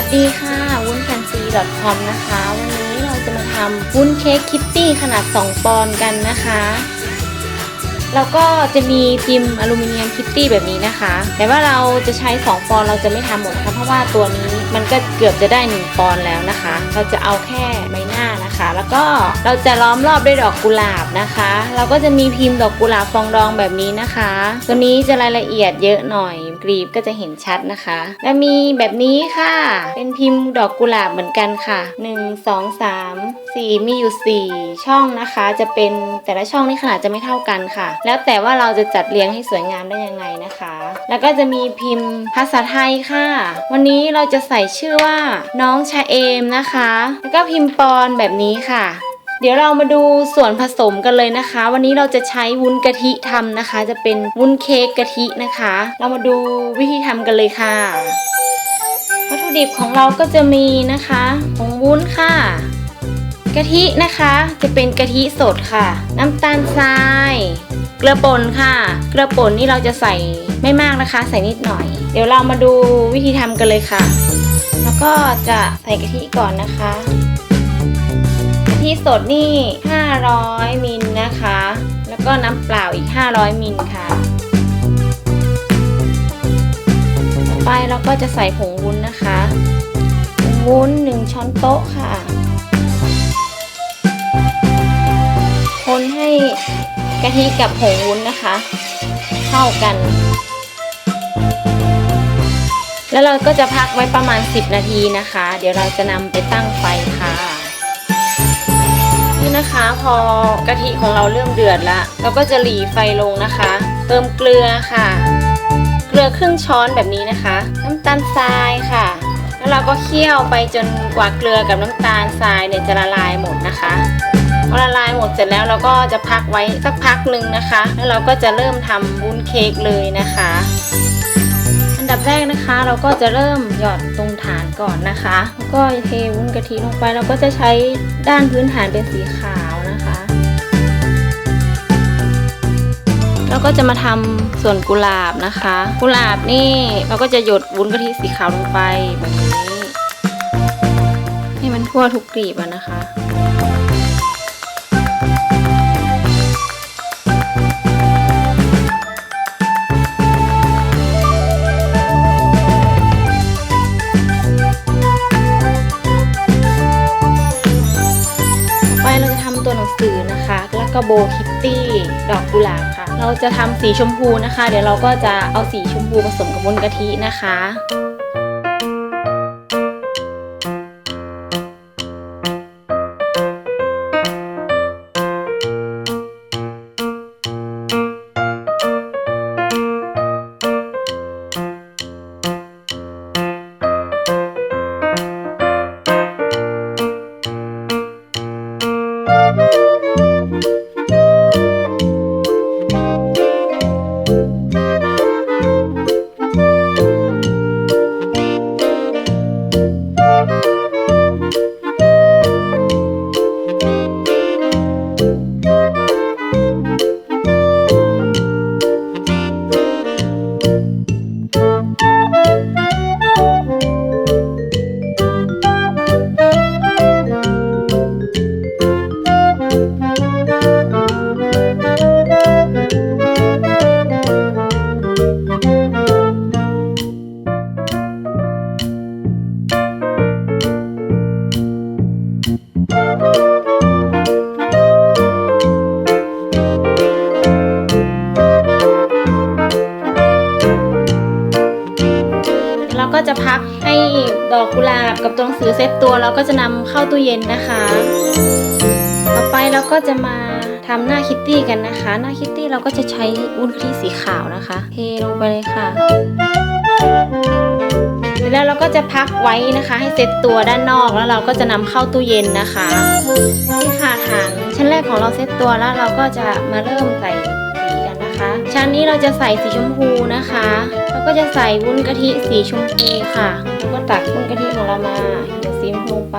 ัสดีค่ะ วุ้นแฟนซี .com นะคะ วันนี้เราจะมาทำวุ้นเค้กคิตตี้ขนาด 2 ปอนด์กันนะคะ แล้วก็จะมีพิมพ์อลูมิเนียมคิตตี้แบบนี้นะคะ แต่ว่าเราจะใช้ 2 ปอนด์เราจะไม่ทำหมดนะคะเพราะว่าตัวนี้มันก็เกือบจะได้ 1 ปอนด์แล้วนะคะ เราจะเอาแค่ใบหน้านะคะ แล้วก็เราจะล้อมรอบด้วยดอกกุหลาบนะคะ เราก็จะมีพิมพ์ดอกกุหลาบฟองดองแบบนี้นะคะ ตัวนี้จะรายละเอียดเยอะหน่อย กรีบก็จะเห็นชัดนะคะ และมีแบบนี้ค่ะ เป็นพิมพ์ดอกกุหลาบเหมือนกันค่ะ 1 2 3 4 มีอยู่ 4 ช่องนะคะ จะเป็นแต่ละช่องนี่ขนาดจะไม่เท่ากันค่ะ แล้วแต่ว่าเราจะจัดเรียงให้สวยงามได้ยังไงนะคะ แล้วก็จะมีพิมพ์ภาษาไทยค่ะ วันนี้เราจะใส่ชื่อว่าน้องชาเอมนะคะ แล้วก็พิมพ์ปอนแบบนี้ค่ะ เดี๋ยวเรามาดูส่วนผสมกันเลยนะคะ วันนี้เราจะใช้วุ้นกะทิทำนะคะ จะเป็นวุ้นเค้กกะทินะคะ เรามาดูวิธีทำกันเลยค่ะ วัตถุดิบของเราก็จะมีนะคะผงวุ้นค่ะกะทินะคะจะเป็นกะทิสดค่ะ น้ำตาลทราย เกลือป่นค่ะ เกลือป่นนี่เราจะใส่ไม่มากนะคะ ใส่นิดหน่อย เดี๋ยวเรามาดูวิธีทำกันเลยค่ะ แล้วก็จะใส่กะทิก่อนนะคะ ทิสดนี่ 500 มิลนะคะ แล้วก็น้ำเปล่าอีก 500 มิลค่ะ ต่อไปเราก็จะใส่ผงวุ้นนะคะผงวุ้น 1 ช้อนโต๊ะค่ะ คนให้กะทิกับผงวุ้นนะคะ เข้ากัน แล้วเราก็จะพักไว้ประมาณ 10 นาทีนะคะ เดี๋ยวเราจะนำไปตั้งไฟค่ะ นะคะ พอกะทิของเราเริ่มเดือดแล้วเราก็จะหลีไฟลงนะคะ เติมเกลือค่ะ เกลือครึ่งช้อนแบบนี้นะคะ น้ำตาลทรายค่ะ แล้วเราก็เคี่ยวไปจนกว่าเกลือกับน้ำตาลทรายเนี่ยจะละลายหมดนะคะพอละลายหมดเสร็จแล้วเราก็จะพักไว้สักพักหนึ่งนะคะ แล้วเราก็จะเริ่มทำวุ้นเค้กเลยนะคะ อันดับแรกนะคะ เราก็จะเริ่มหยอดตรง ก่อนนะคะ แล้วก็เทวุ้นกะทิลงไปเราก็จะใช้ด้านพื้นฐานเป็นสีขาวนะคะเราก็จะมาทำส่วนกุหลาบนะคะ กุหลาบนี่เราก็จะหยดวุ้นกะทิสีขาวลงไปแบบนี้ให้มันทั่วทุกกลีบอะนะคะ ก็โบคิตตี้ดอกกุหลาบค่ะ เราจะทำสีชมพูนะคะ เดี๋ยวเราก็จะเอาสีชมพูผสมกับบนกะทินะคะ ดอกกุหลาบกับตัวหนังสือเซตตัวเราก็จะนำเข้าตู้เย็นนะคะ ต่อไปเราก็จะมาทำหน้าคิตตี้กันนะคะ หน้าคิตตี้เราก็จะใช้วุ้นกะทิสีขาวนะคะเทลงไปเลยค่ะเสร็จแล้วเราก็จะพักไว้นะคะ ให้เซตตัวด้านนอกแล้วเราก็จะนำเข้าตู้เย็นนะคะนี่ค่ะฐานชั้นแรกของเราเซตตัวแล้วเราก็จะมาเริ่มใส่ นะคะ ชั้นนี้เราจะใส่สีชมพูนะคะเราก็จะใส่วุ้นกะทิสีชมพูค่ะแล้วก็ตักวุ้นกะทิของเรามาหยดสีมพูไป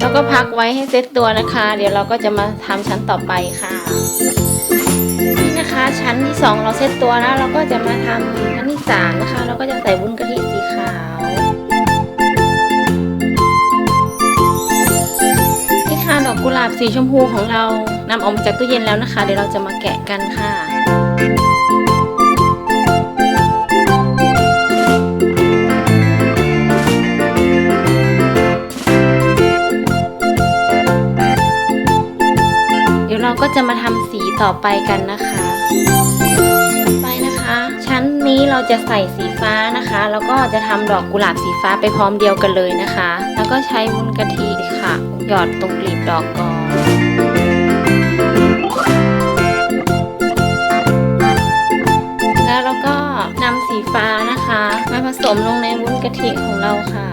แล้วก็พักไว้ให้เซซตตัวนะคะ เดี๋ยวเราก็จะมาทำชั้นต่อไปค่ะ 2 เราเซตตัวแล้วเราก็จะมาทำอันที่3นะคะ เราก็จะใส่วุ้นกะทิสีขาวนี่ค่ดอกกุหลาบสีชมพูของเรานำออกมาจากตู้เย็นแล้วนะคะ เดี๋ยวเราจะมาแกะกันค่ะเราก็จะมาทำสีต่อไปกันนะคะ ไปนะคะ ชั้นนี้เราจะใส่สีฟ้านะคะ แล้วก็จะทำดอกกุหลาบสีฟ้าไปพร้อมเดียวกันเลยนะคะ แล้วก็ใช้วุ้นกะทิค่ะ หยอดตรงกลีบดอกก่อนแล้วเราก็นำสีฟ้านะคะมาผสมลงในวุ้นกะทิของเราค่ะ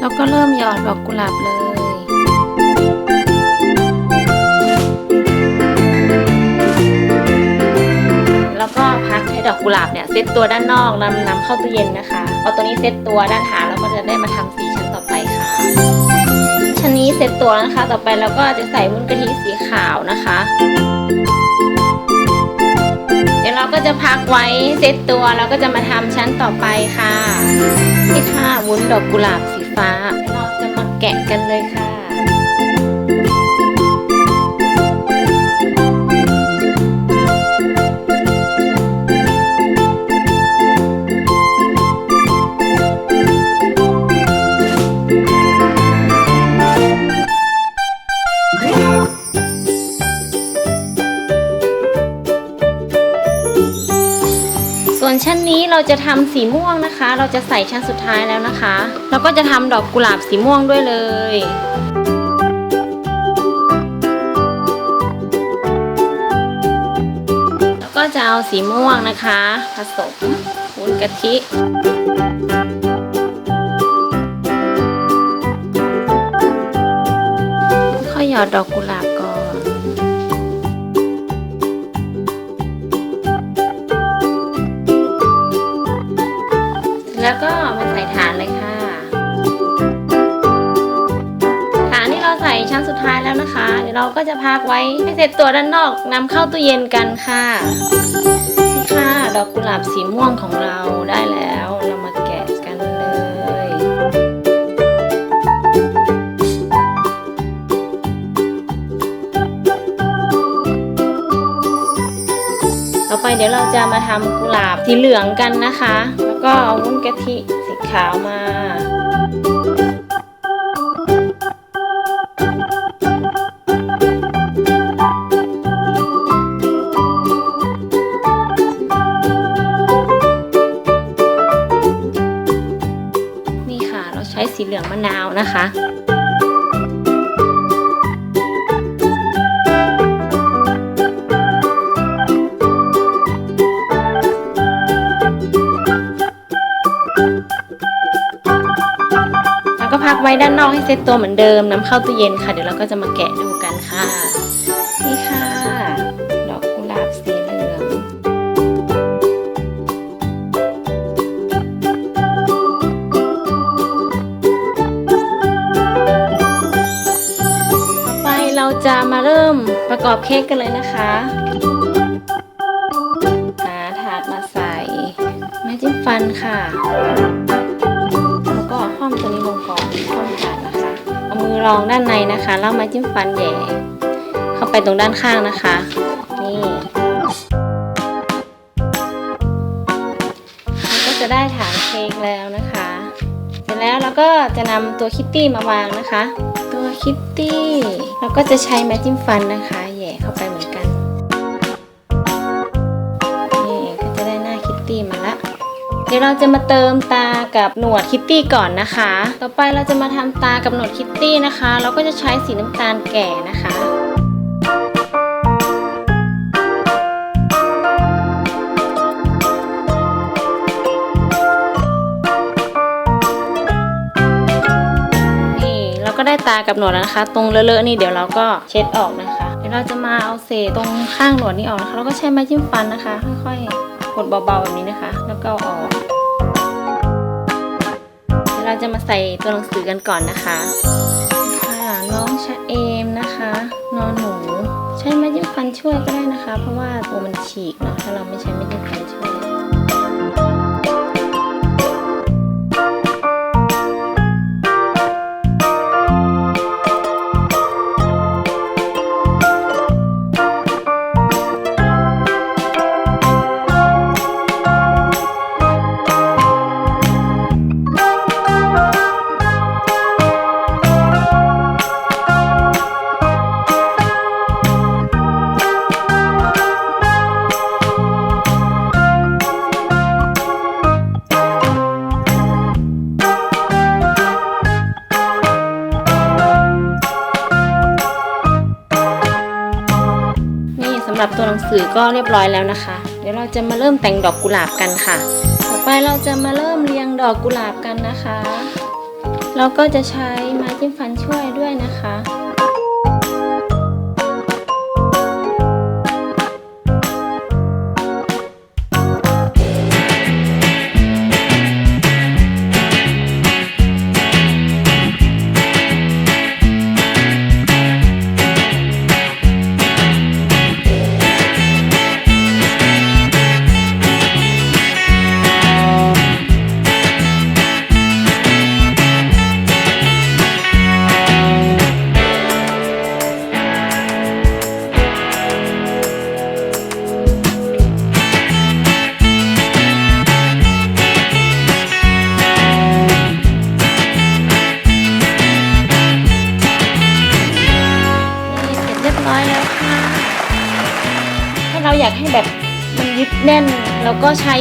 แล้วก็เริ่มหยอดดอกกุหลาบเลย อกกุหลาบเนี่ยเซตตัวด้านนอกนำนำเข้าตู้เย็นนะคะพอตัวนี้เซตตัวด้านหาเราก็จะได้มาทำสีชั้นต่อไปค่ะชั้นนี้เซตตัวแล้วนะคะ ต่อไปเราก็จะใส่วุ้นกะทิสีขาวนะคะ เดี๋ยวเราก็จะพักไว้เซตตัวแล้วก็จะมาทำชั้นต่อไปค่ะนี่ค่ะวุ้นดอกกุหลาบสีฟ้าเดี๋ยวเราจะมาแกะกันเลยค่ะ ส่วนชั้นนี้เราจะทำสีม่วงนะคะ เราจะใส่ชั้นสุดท้ายแล้วนะคะแล้วก็จะทำดอกกุหลาบสีม่วงด้วยเลยแล้วก็จะเอาสีม่วงนะคะ ผสมวุ้นกะทิค่อยหยอดดอกกุหลาบ แล้วก็มาใส่ฐานเลยค่ะ ฐานที่เราใส่ชั้นสุดท้ายแล้วนะคะ เดี๋ยวเราก็จะพักไว้ให้เสร็จตัวด้านนอกนำเข้าตู้เย็นกันค่ะนี่ค่ะดอกกุหลาบสีม่วงของเราได้แล้วเรามาแกะกันเลยต่อไปเดี๋ยวเราจะมาทำกุหลาบสีเหลืองกันนะคะ ก็เอาวุ้นกะทิสีขาวมานี่ค่ะเราใช้สีเหลืองมะนาวนะคะ ไว้ด้านนอกให้เซตตัวเหมือนเดิมนำเข้าตู้เย็นค่ะ เดี๋ยวเราก็จะมาแกะดูกันค่ะ นี่ค่ะ ดอกกุหลาบสีเหลืองต่อไปเราจะมาเริ่มประกอบเค้กกันเลยนะคะหาถาดมาใส่ไม้จิ้มฟันค่ะ อามือรองด้านในนะคะแล้วไม้จิ้มฟันแย่เข้าไปตรงด้านข้างนะคะ นี่เราก็จะได้ฐานเค้กแล้วนะคะ เสร็จแล้วเราก็จะนำตัวคิตตี้มาวางนะคะ ตัวคิตตี้เราก็จะใช้ไม้จิ้มฟันนะคะ แย่เข้าไปเหมือนกัน ดี๋ยวเราจะมาเติมตากับหนวดคิตตี้ก่อนนะคะ ต่อไปเราจะมาทำตากับหนวดคิตตี้นะคะ เราก็จะใช้สีน้ำตาลแก่นะคะนี่เราก็ได้ตากับหนวดแล้วนะคะ ตรงเลอะๆนี่เดี๋ยวเราก็เช็ดออกนะคะ เดี๋ยวเราจะมาเอาเศษตรงข้างหนวดนี่ออกนะคะเราก็ใช้ไม้จิ้มฟันนะคะ ค่อยๆกดเบาๆแบบนี้นะคะ แล้วก็ออก เสร็จเราจะมาใส่ตัวหนังสือกันก่อนนะคะค่ะน้องชะเอมนะคะ นอนหนู ใช้ไม้จิ้มฟันช่วยก็ได้นะคะ เพราะว่าตัวมันฉีกเนาะถ้าเราไม่ใช้ไม้จิ้มฟันช่วยือก็เรียบร้อยแล้วนะคะ เดี๋ยวเราจะมาเริ่มแต่งดอกกุหลาบกันค่ะ ต่อไปเราจะมาเริ่มเรียงดอกกุหลาบกันนะคะ เราก็จะใช้ไม้จิ้มฟันช่วย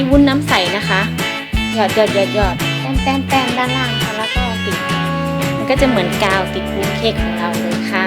วุ้นน้ำใสนะคะหยอดหยอดหยอดหยอดแต้มแต้มแต้มด้านล่างค่ะแล้วก็ติด มันก็จะเหมือนกาวติดวุ้นเค้กของเราเลยค่ะ